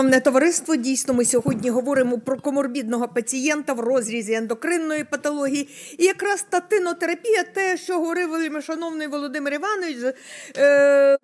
Шановне товариство, дійсно, ми сьогодні говоримо про коморбідного пацієнта в розрізі ендокринної патології. І якраз татинотерапія, те, що говорив шановний Володимир Іванович, е,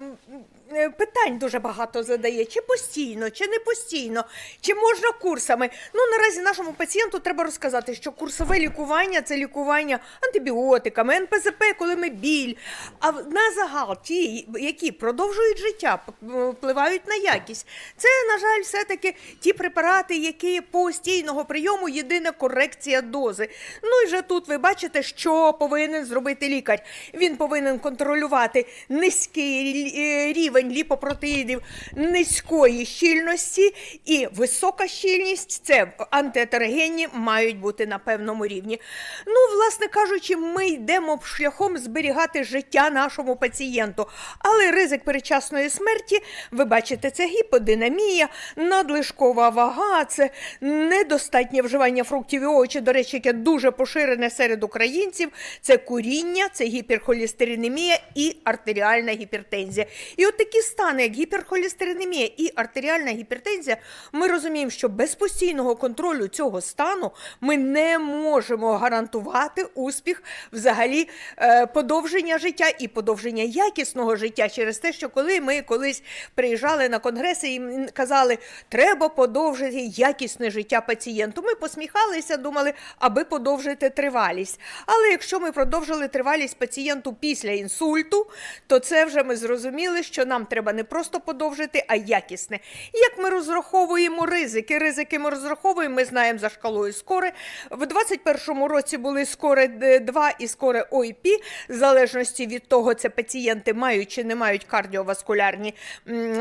питань дуже багато задає. Чи постійно, чи не постійно, чи можна курсами. Ну, наразі нашому пацієнту треба розказати, що курсове лікування це лікування антибіотиками, НПЗП, коли ми біль. А на загал ті, які продовжують життя, впливають на якість. Це, на жаль, все-таки ті препарати, які постійного прийому єдина корекція дози. Ну і вже тут ви бачите, що повинен зробити лікар. Він повинен контролювати низький е, рівень ліпопротеїдів низької щільності і висока щільність це антиетерогенні мають бути на певному рівні. Ну, власне кажучи, ми йдемо шляхом зберігати життя нашому пацієнту. Але ризик передчасної смерті, ви бачите, це гіподинамія, надлишкова вага, це недостатнє вживання фруктів і овочів, до речі, яке дуже поширене серед українців. Це куріння, це гіперхолістеринемія і артеріальна гіпертензія. І от такі стани, як гіперхолістеринемія і артеріальна гіпертензія, ми розуміємо, що без постійного контролю цього стану ми не можемо гарантувати успіх взагалі е, подовження життя і подовження якісного життя через те, що коли ми колись приїжджали на конгреси і казали, треба подовжити якісне життя пацієнту. Ми посміхалися, думали, аби подовжити тривалість. Але якщо ми продовжили тривалість пацієнту після інсульту, то це вже ми зрозуміли, що нам треба не просто подовжити, а якісне. Як ми розраховуємо ризики? Ризики ми розраховуємо, ми знаємо за шкалою скори. В 21-му році були скори 2 і скори ОІП, в залежності від того, це пацієнти мають чи не мають кардіоваскулярні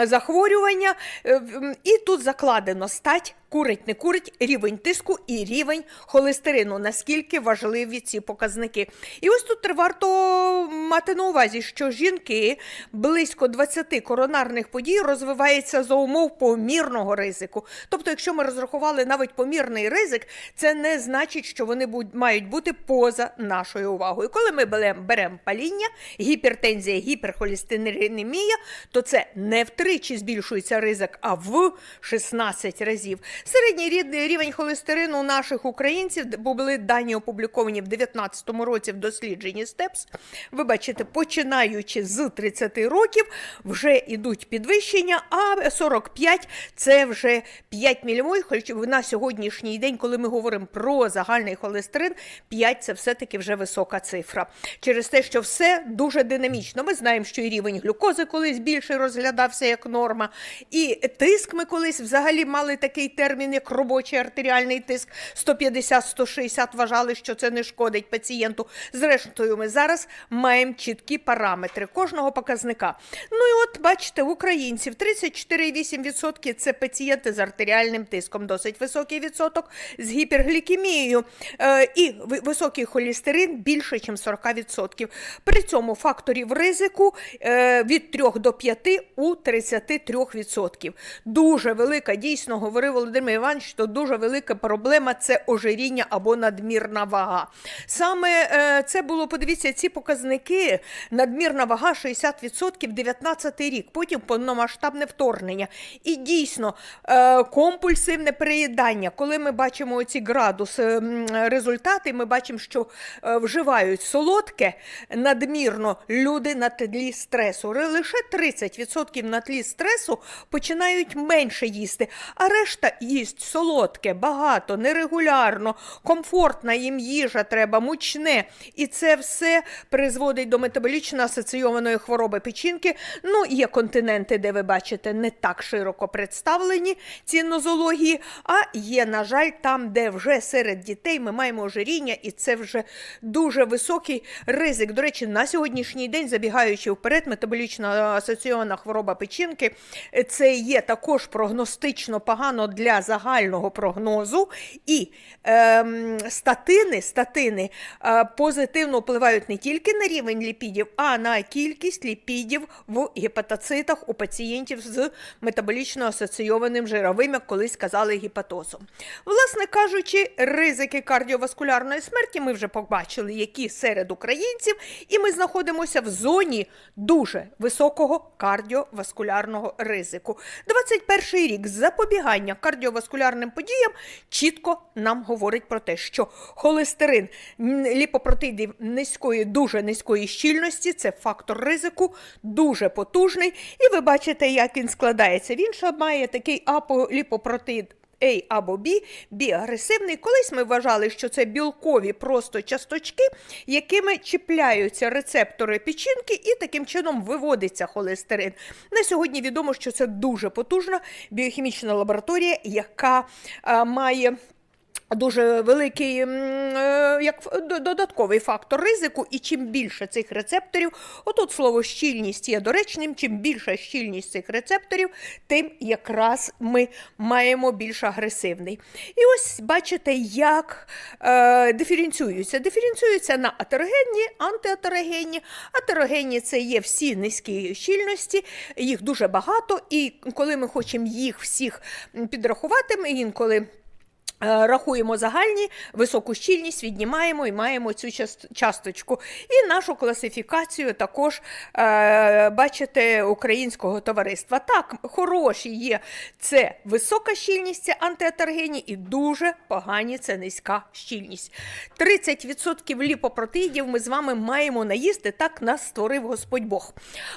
захворювання. Е, І тут закладено стать. Курить, не курить, рівень тиску і рівень холестерину. Наскільки важливі ці показники. І ось тут варто мати на увазі, що жінки близько 20 коронарних подій розвиваються за умов помірного ризику. Тобто, якщо ми розрахували навіть помірний ризик, це не значить, що вони мають бути поза нашою увагою. Коли ми беремо паління, гіпертензія, гіперхолестеринемія, то це не втричі збільшується ризик, а в 16 разів. Середній рід- рівень холестерину у наших українців де були дані опубліковані в 2019 році в дослідженні СТЕПС. Ви бачите, починаючи з 30 років, вже йдуть підвищення, а 45 це вже 5 мілімоль, хоч на сьогоднішній день, коли ми говоримо про загальний холестерин, 5 це все-таки вже висока цифра. Через те, що все дуже динамічно. Ми знаємо, що і рівень глюкози колись більше розглядався як норма, і тиск ми колись взагалі мали такий термін, як робочий артеріальний тиск 150-160 вважали, що це не шкодить пацієнту. Зрештою, ми зараз маємо чіткі параметри кожного показника. Ну і от бачите, українців 34,8% це пацієнти з артеріальним тиском, досить високий відсоток, з гіперглікемією е, і високий холестерин більше, ніж 40%. При цьому факторів ризику е, від 3 до 5 у 33%. Дуже велика, дійсно, говорив Володимир Іванович, що дуже велика проблема це ожиріння або надмірна вага. Саме е, це було, подивіться, ці показники, надмірна вага 60% 19 рік, потім повномасштабне вторгнення. І дійсно, е, компульсивне переїдання, коли ми бачимо ці градус е, результати, ми бачимо, що е, вживають солодке надмірно люди на тлі стресу. Лише 30% на тлі стресу починають менше їсти, а решта їсть солодке, багато, нерегулярно, комфортна їм їжа треба, мучне. І це все призводить до метаболічно асоційованої хвороби печінки. Ну, є континенти, де ви бачите, не так широко представлені ці нозології, а є, на жаль, там, де вже серед дітей ми маємо ожиріння, і це вже дуже високий ризик. До речі, на сьогоднішній день, забігаючи вперед, метаболічно асоційована хвороба печінки, е, це є також прогностично погано для загального прогнозу. І ем, статини, статини е, позитивно впливають не тільки на рівень ліпідів, а на кількість ліпідів в гепатоцитах у пацієнтів з метаболічно асоційованим жировим, як колись казали, гепатозом. Власне кажучи, ризики кардіоваскулярної смерті ми вже побачили, які серед українців, і ми знаходимося в зоні дуже високого кардіоваскулярного ризику. 21 рік запобігання кардіоваскулярним подіям чітко нам говорить про те, що холестерин ліпопротидів низької, дуже низької щільності це фактор ризику, дуже потужний. І ви бачите, як він складається. Він ще має такий аполіпопротид. A або B, біагресивний. Колись ми вважали, що це білкові просто часточки, якими чіпляються рецептори печінки, і таким чином виводиться холестерин. На сьогодні відомо, що це дуже потужна біохімічна лабораторія, яка а, має. Дуже великий е, як додатковий фактор ризику, і чим більше цих рецепторів, отут слово щільність є доречним, чим більша щільність цих рецепторів, тим якраз ми маємо більш агресивний. І ось бачите, як е, диференціюються. Диференціюються на атерогенні, антиатерогенні. Атерогенні це є всі низькі щільності, їх дуже багато, і коли ми хочемо їх всіх підрахувати, ми інколи. Е, Рахуємо загальні, високу щільність, віднімаємо і маємо цю часточку. І нашу класифікацію також е, бачите українського товариства. Так, хороші є це висока щільність, це антиатергені, і дуже погані це низька щільність. 30% ліпопротеїдів ми з вами маємо наїсти, так нас створив Господь Бог.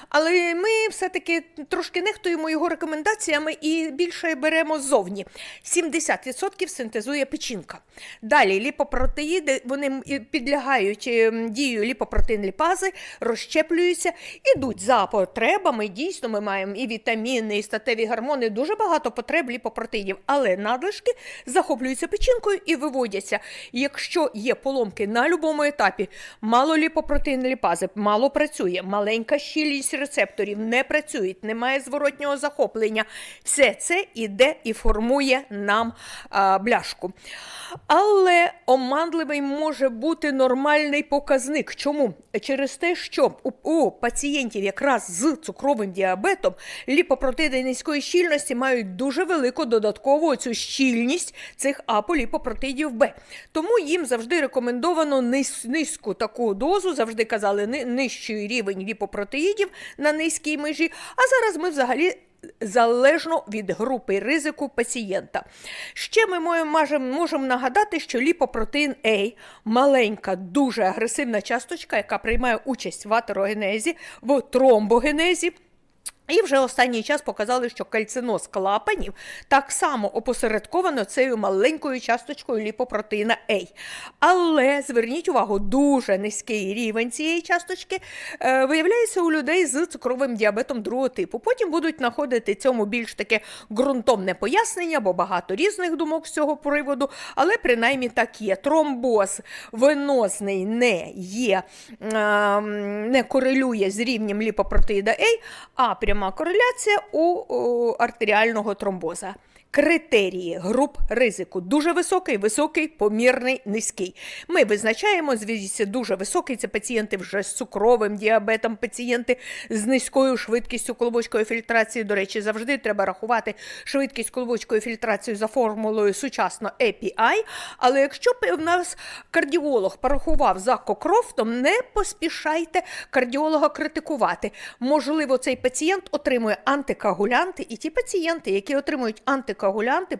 Але ми все-таки трошки нехтуємо його рекомендаціями і більше беремо ззовні. 70% синтезує печінка. Далі ліпопротеїди вони підлягають ем, дію ліпопротеїн-ліпази, розщеплюються, ідуть за потребами. Дійсно, ми маємо і вітаміни, і статеві гормони, дуже багато потреб ліпопротеїдів, але надлишки захоплюються печінкою і виводяться. Якщо є поломки на будь-якому етапі, мало ліпопротеїн-ліпази, мало працює, маленька щільність рецепторів не працюють, немає зворотнього захоплення. Все це іде і формує нам а, бляшку. Але оманливий може бути нормальний показник. Чому? Через те, що у, пацієнтів якраз з цукровим діабетом ліпопротеїди низької щільності мають дуже велику додаткову цю щільність цих аполіпопротеїдів Б. Тому їм завжди рекомендовано низ, низьку таку дозу, завжди казали ни, нижчий рівень ліпопротеїдів на низькій межі. А зараз ми взагалі залежно від групи ризику пацієнта. Ще ми можемо, нагадати, що ліпопротеїн А маленька, дуже агресивна часточка, яка приймає участь в атерогенезі, в тромбогенезі. І вже останній час показали, що кальциноз клапанів так само опосередковано цією маленькою часточкою ліпопротеїна А. Але зверніть увагу, дуже низький рівень цієї часточки е, виявляється у людей з цукровим діабетом другого типу. Потім будуть знаходити цьому більш таке ґрунтовне пояснення, бо багато різних думок з цього приводу, але принаймні так є. Тромбоз венозний не є, е, не корелює з рівнем ліпопротеїда А, а пряма кореляція у, артеріального тромбоза. Критерії груп ризику дуже високий, високий, помірний, низький. Ми визначаємо, звідси дуже високий. Це пацієнти вже з цукровим діабетом, пацієнти з низькою швидкістю колобочкової фільтрації. До речі, завжди треба рахувати швидкість колобочкової фільтрації за формулою сучасно API. Але якщо б в нас кардіолог порахував за кокрофтом, не поспішайте кардіолога критикувати. Можливо, цей пацієнт отримує антикоагулянти, і ті пацієнти, які отримують антикоагулянти,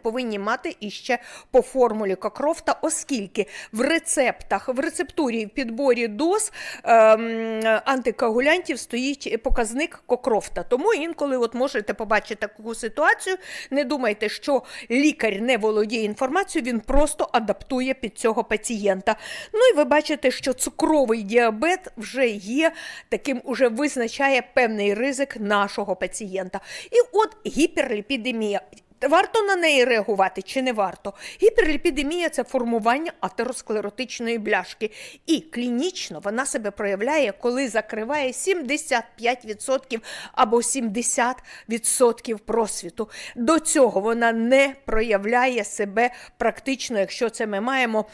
повинні мати іще по формулі Кокрофта, оскільки в рецептах, в рецептурі в підборі доз ем, антикоагулянтів стоїть показник Кокрофта. Тому інколи от можете побачити таку ситуацію. Не думайте, що лікар не володіє інформацією, він просто адаптує під цього пацієнта. Ну і ви бачите, що цукровий діабет вже є таким, уже визначає певний ризик нашого пацієнта. І от гіперліпідемія. Варто на неї реагувати чи не варто? Гіперліпідемія це формування атеросклеротичної бляшки. І клінічно вона себе проявляє, коли закриває 75% або 70% просвіту. До цього вона не проявляє себе практично, якщо це ми маємо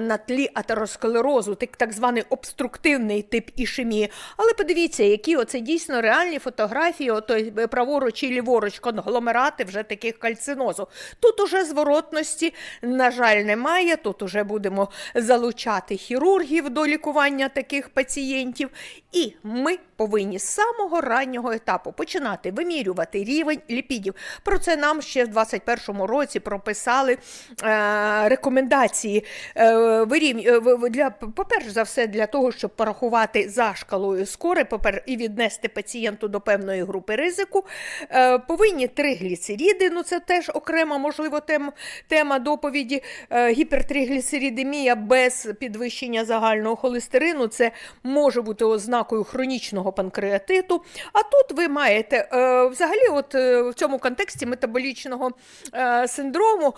на тлі атеросклерозу, так, званий обструктивний тип ішемії. Але подивіться, які оце дійсно реальні фотографії, отой е, праворуч і ліворуч конгломерати вже таких кальцинозу. Тут уже зворотності, на жаль, немає. Тут уже будемо залучати хірургів до лікування таких пацієнтів. І ми повинні з самого раннього етапу починати вимірювати рівень ліпідів. Про це нам ще в 2021 році прописали е, рекомендації. Е, е, для, по-перше за все, для того, щоб порахувати за шкалою скори і віднести пацієнту до певної групи ризику. Е, повинні тригліцеріди, ну це теж окрема, можливо, тем, тема доповіді. Е, гіпертригліцеридемія без підвищення загального холестерину. Це може бути ознакою хронічного панкреатиту. А тут ви маєте е, взагалі, от е, в цьому контексті метаболічного синдрому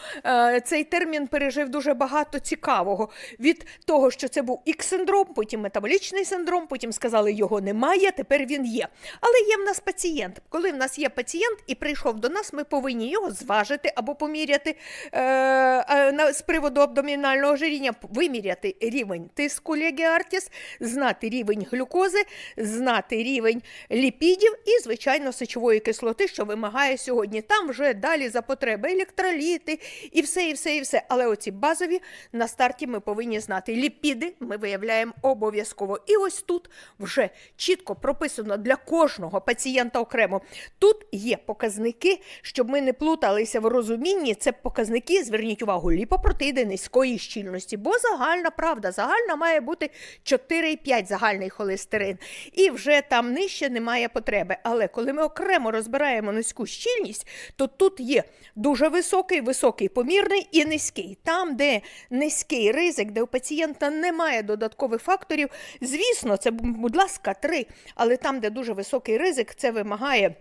цей термін пережив дуже багато цікавого. Від того, що це був ікс-синдром, потім метаболічний синдром, потім сказали, його немає, тепер він є. Але є в нас пацієнт. Коли в нас є пацієнт і прийшов до нас, ми повинні його зважити або поміряти е, е, з приводу абдомінального ожиріння, виміряти рівень тиску легіартіс, знати рівень глюкози, знати рівень ліпідів і, звичайно, сечової кислоти, що вимагає сьогодні. Там вже далі за потреби електроліти і все, і все, і все. Але оці базові на старті ми повинні знати. Ліпіди ми виявляємо обов'язково. І ось тут вже чітко прописано для кожного пацієнта окремо. Тут є показники, щоб ми не плуталися в розумінні. Це показники, зверніть увагу, ліпопротеїди низької щільності, бо загальна правда, загальна має бути 4,5 загальний холестерин. І вже там нижче немає потреби. Але коли ми окремо розбираємо низьку щільність, то тут є дуже високий, високий помірний і низький. Там, де низький ризик, де у пацієнта немає додаткових факторів, звісно, це, будь ласка, три. Але там, де дуже високий ризик, це вимагає.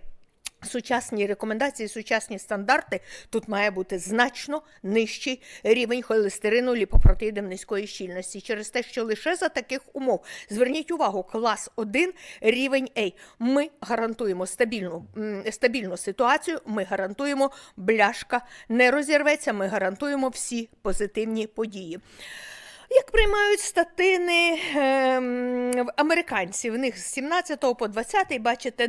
Сучасні рекомендації, сучасні стандарти тут має бути значно нижчий рівень холестерину ліпопротеїдом низької щільності. Через те, що лише за таких умов зверніть увагу, клас 1, рівень А. Ми гарантуємо стабільну, стабільну ситуацію. Ми гарантуємо, бляшка не розірветься. Ми гарантуємо всі позитивні події. Як приймають статини ем, в- американці? В них з 17 по 20, бачите,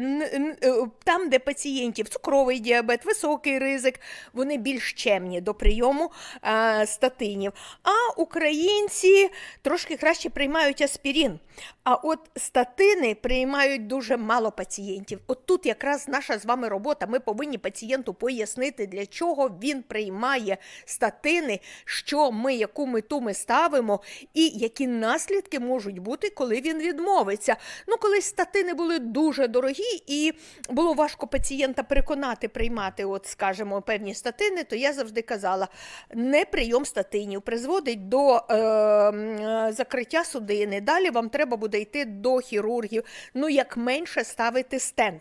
е, там, де пацієнтів цукровий діабет, високий ризик, вони більш чемні до прийому е, статинів. А українці трошки краще приймають аспірин. А от статини приймають дуже мало пацієнтів. От тут якраз наша з вами робота. Ми повинні пацієнту пояснити, для чого він приймає статини, що ми, яку мету ми ставимо, і які наслідки можуть бути, коли він відмовиться. Ну, колись статини були дуже дорогі, і було важко пацієнта переконати приймати, от, скажімо, певні статини, то я завжди казала, не прийом статинів призводить до е, е, закриття судини. Далі вам треба буде йти до хірургів, ну як менше ставити стенд.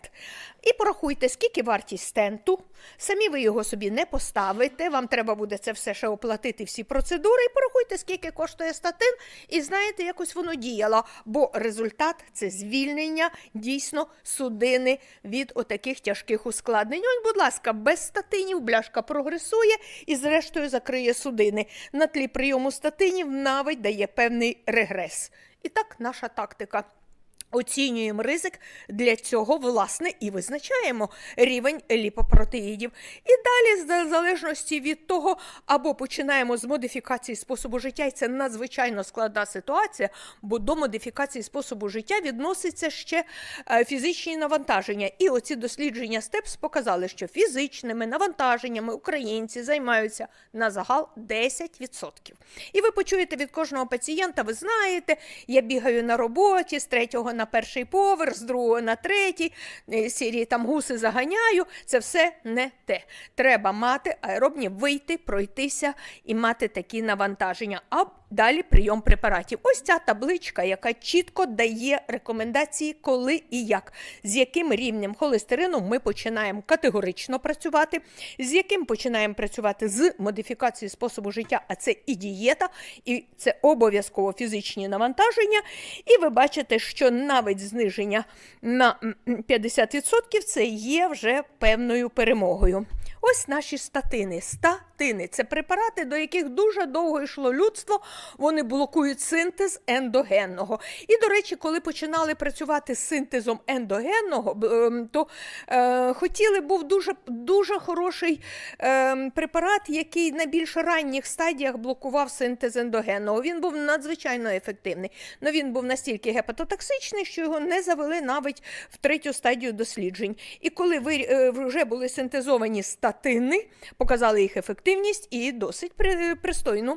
І порахуйте, скільки вартість стенту. Самі ви його собі не поставите. Вам треба буде це все ще оплатити, всі процедури. І порахуйте, скільки коштує статин, і знаєте, якось воно діяло. Бо результат це звільнення дійсно судини від отаких тяжких ускладнень. Ось, будь ласка, без статинів бляшка прогресує і, зрештою, закриє судини. На тлі прийому статинів навіть дає певний регрес. І так, наша тактика. Оцінюємо ризик для цього, власне, і визначаємо рівень ліпопротеїдів. І далі, в залежності від того, або починаємо з модифікації способу життя, і це надзвичайно складна ситуація, бо до модифікації способу життя відноситься ще е, фізичні навантаження. І оці дослідження СТЕПС показали, що фізичними навантаженнями українці займаються на загал 10%. І ви почуєте від кожного пацієнта, ви знаєте, я бігаю на роботі з третього на перший поверх, з другого на третій, сірі там гуси заганяю. Це все не те. Треба мати аеробні вийти, пройтися і мати такі навантаження. А Далі прийом препаратів. Ось ця табличка, яка чітко дає рекомендації, коли і як, з яким рівнем холестерину ми починаємо категорично працювати, з яким починаємо працювати з модифікацією способу життя, а це і дієта, і це обов'язково фізичні навантаження. І ви бачите, що навіть зниження на м, м, 50% це є вже певною перемогою. Ось наші статини. Статини це препарати, до яких дуже довго йшло людство. Вони блокують синтез ендогенного. І, до речі, коли починали працювати з синтезом ендогенного, ем, то е, хотіли був дуже, дуже хороший е, препарат, який на більш ранніх стадіях блокував синтез ендогенного. Він був надзвичайно ефективний. але він був настільки гепатотоксичний, що його не завели навіть в третю стадію досліджень. І коли ви е, вже були синтезовані статини, показали їх ефективність і досить при- пристойну,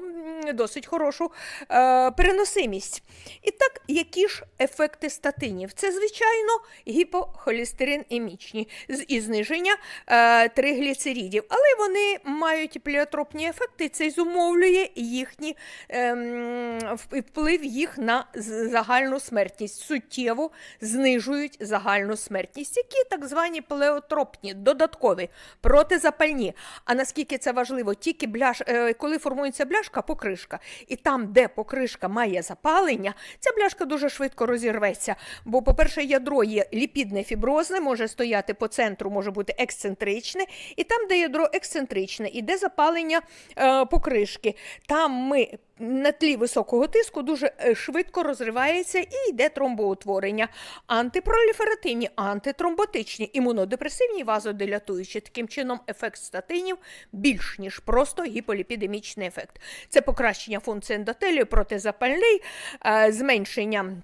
досить хорошу е, переносимість. І так, які ж ефекти статинів? Це, звичайно, гіпохолестеринемічні з і зниження е, тригліцеридів, але вони мають пліотропні ефекти, і це зумовлює їхні вп- вплив їх на загальну смертність. Суттєво знижують загальну смертність, які так звані плеотропні, додаткові, протизапальні. А наскільки це важливо, тільки бляш, е, коли формується бляшка, покришка, і там, де покришка має запалення, ця бляшка дуже швидко розірветься. Бо, по-перше, ядро є ліпідне фіброзне, може стояти по центру, може бути ексцентричне, і там, де ядро ексцентричне, іде запалення е, покришки. Там ми на тлі високого тиску дуже е, швидко розривається і йде тромбоутворення. Антипроліферативні, антитромботичні, імунодепресивні, вазодилятуючі. Таким чином, ефект статинів більш ніж просто гіполіпідемічний ефект. Це покращення функції ендотелію, протизапальний, е, зменшення.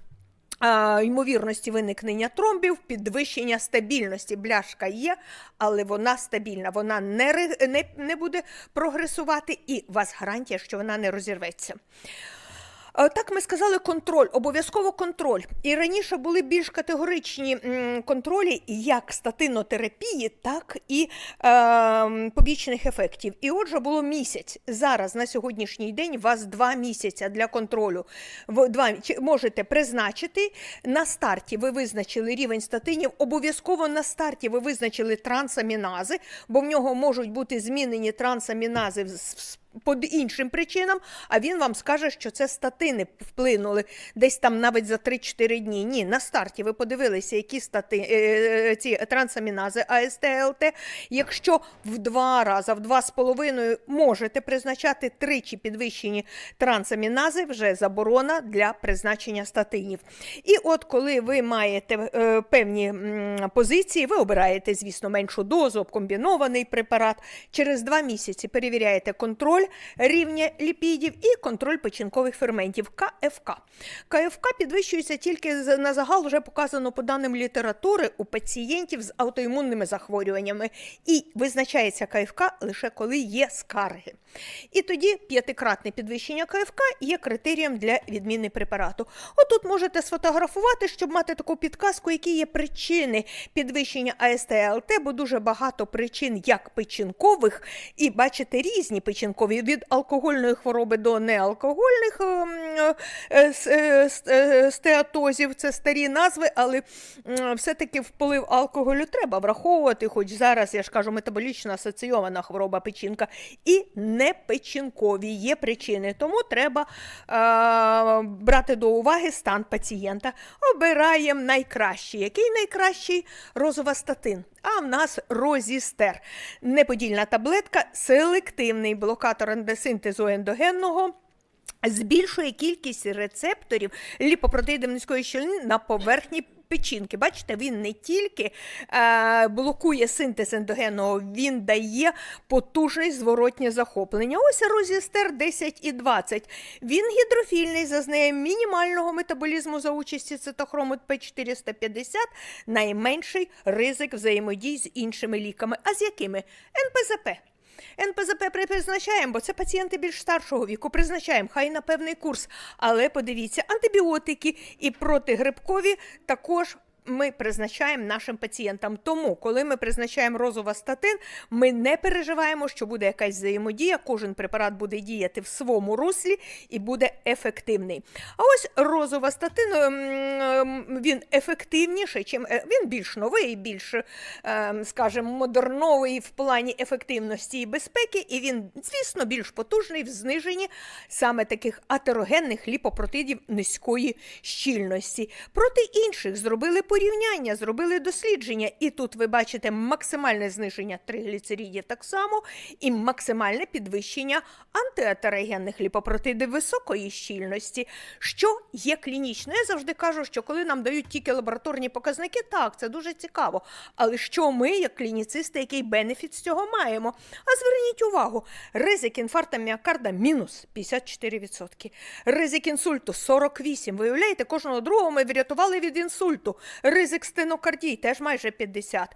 Ймовірності виникнення тромбів, підвищення стабільності. Бляшка є, але вона стабільна, вона не, не, не буде прогресувати, і у вас гарантія, що вона не розірветься. Е, Так, ми сказали контроль, обов'язково контроль. І раніше були більш категоричні контролі як статинотерапії, так і е, побічних ефектів. І отже, було місяць. Зараз на сьогоднішній день у вас два місяці для контролю. Ви два можете призначити на старті. Ви визначили рівень статинів. Обов'язково на старті ви визначили трансамінази, бо в нього можуть бути змінені трансамінази в- по іншим причинам, а він вам скаже, що це статини вплинули десь там навіть за 3-4 дні. Ні, на старті ви подивилися, які стати, е, ці трансамінази АСТ-ЛТ. Якщо в два рази, в два з половиною можете призначати тричі підвищені трансамінази, вже заборона для призначення статинів. І от коли ви маєте е, певні позиції, ви обираєте, звісно, меншу дозу, комбінований препарат. Через два місяці перевіряєте контроль рівня ліпідів і контроль печінкових ферментів КФК. КФК підвищується тільки на загал, вже показано по даним літератури у пацієнтів з аутоімунними захворюваннями. І визначається КФК лише коли є скарги. І тоді п'ятикратне підвищення КФК є критерієм для відміни препарату. Отут можете сфотографувати, щоб мати таку підказку, які є причини підвищення АСТ-ЛТ, бо дуже багато причин як печінкових, і бачите різні печінкові від алкогольної хвороби до неалкогольних ем, е, е, е, стеатозів. Це старі назви, але все-таки вплив алкоголю треба враховувати, хоч зараз, я ж кажу, метаболічно асоційована хвороба печінка. І не печінкові є причини. Тому треба е, брати до уваги стан пацієнта. Обираємо найкращий. Який найкращий? Розовастатин. А в нас розістер. Неподільна таблетка, селективний блокатор ендосинтезу ендогенного. Збільшує кількість рецепторів ліпопротеїдом низької щілини на поверхні печінки. Бачите, він не тільки е, блокує синтез ендогенного, він дає потужне зворотнє захоплення. Ось розістер 10 і 20. Він гідрофільний, зазнає мінімального метаболізму за участі цитохрому П450, найменший ризик взаємодій з іншими ліками. А з якими? НПЗП. НПЗП призначаємо, бо це пацієнти більш старшого віку. Призначаємо, хай на певний курс. Але подивіться, антибіотики і протигрибкові також ми призначаємо нашим пацієнтам. Тому, коли ми призначаємо розовастатин, ми не переживаємо, що буде якась взаємодія. Кожен препарат буде діяти в своєму руслі і буде ефективний. А ось розовастатин ем, ем, він ефективніший, чим е, він більш новий, більш, ем, скажімо, модерновий в плані ефективності і безпеки, і він, звісно, більш потужний в зниженні саме таких атерогенних ліпопротидів низької щільності. Проти інших зробили порівняння, зробили дослідження, і тут ви бачите максимальне зниження тригліцеридів так само, і максимальне підвищення антиатерогенних ліпопротидів високої щільності, що є клінічно. Я завжди кажу, що коли нам дають тільки лабораторні показники, так, це дуже цікаво. Але що ми, як клініцисти, який бенефіт з цього маємо? А зверніть увагу, ризик інфаркта міокарда мінус 54%. Ризик інсульту 48%. Виявляєте, кожного другого ми врятували від інсульту. Ризик стенокардії теж майже 50%.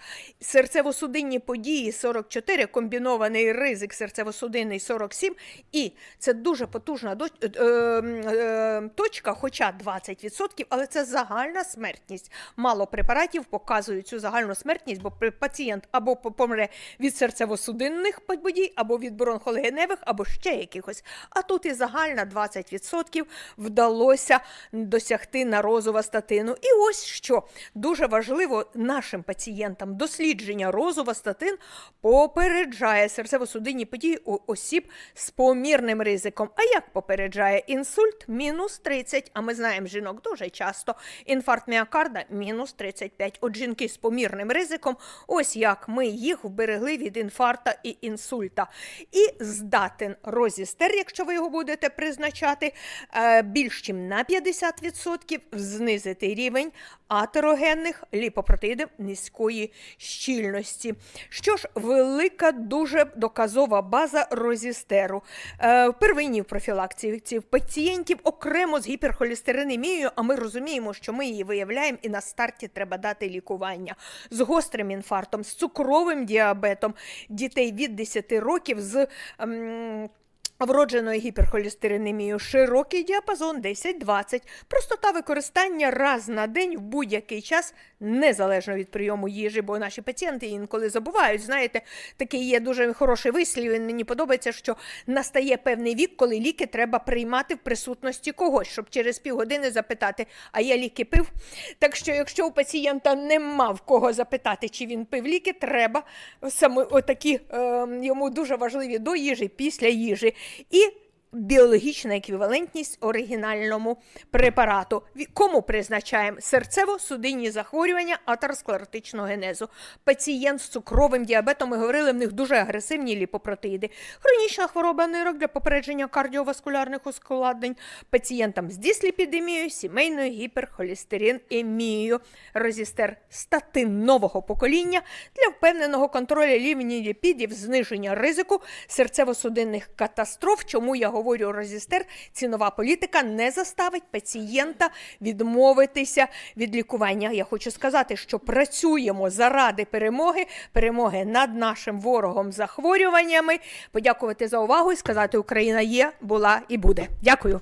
Серцево-судинні події 44%, комбінований ризик серцево-судинний 47%. І це дуже потужна до- е, е, точка, хоча 20%, але це загальна смертність. Мало препаратів показують цю загальну смертність, бо пацієнт або помре від серцево-судинних подій, або від бронхолегеневих, або ще якихось. А тут і загальна 20% вдалося досягти на розовастатину. І ось що дуже важливо нашим пацієнтам дослідження розовастатин попереджає серцево-судинні події у осіб з помірним ризиком. А як попереджає інсульт? Мінус 30. А ми знаємо жінок дуже часто. Інфаркт міокарда мінус 35. От жінки з помірним ризиком, ось як ми їх вберегли від інфаркта і інсульта. І здатен розістер, якщо ви його будете призначати, е, більш ніж на 50% знизити рівень атерогенних ліпопротеїдів низької щільності. Що ж, велика дуже доказова база розістеру. Е, в первинній профілакції пацієнтів окремо з гіперхолестеринемією, а ми розуміємо, що ми її виявляємо, і на старті треба дати лікування з гострим інфарктом, з цукровим діабетом дітей від 10 років з. ем, Вродженою гіперхолістеринемією широкий діапазон 10-20. Простота використання раз на день в будь-який час, незалежно від прийому їжі, бо наші пацієнти інколи забувають. Знаєте, такий є дуже хороший вислів. Він мені подобається, що настає певний вік, коли ліки треба приймати в присутності когось, щоб через півгодини запитати, а я ліки пив. Так що, якщо у пацієнта нема в кого запитати, чи він пив ліки, треба саме отакі е, йому дуже важливі до їжі, після їжі. І біологічна еквівалентність оригінальному препарату. Кому призначаємо серцево-судинні захворювання атеросклеротичного генезу. Пацієнт з цукровим діабетом, ми говорили, в них дуже агресивні ліпопротеїди. Хронічна хвороба нирок для попередження кардіоваскулярних ускладнень. Пацієнтам з дисліпідемією, сімейною гіперхолестеринемією. Розістер статин нового покоління для впевненого контролю рівня ліпідів, зниження ризику серцево-судинних катастроф. Чому я говорю розістер? Цінова політика не заставить пацієнта відмовитися від лікування. Я хочу сказати, що працюємо заради перемоги, перемоги над нашим ворогом захворюваннями. Подякувати за увагу і сказати, Україна є, була і буде. Дякую.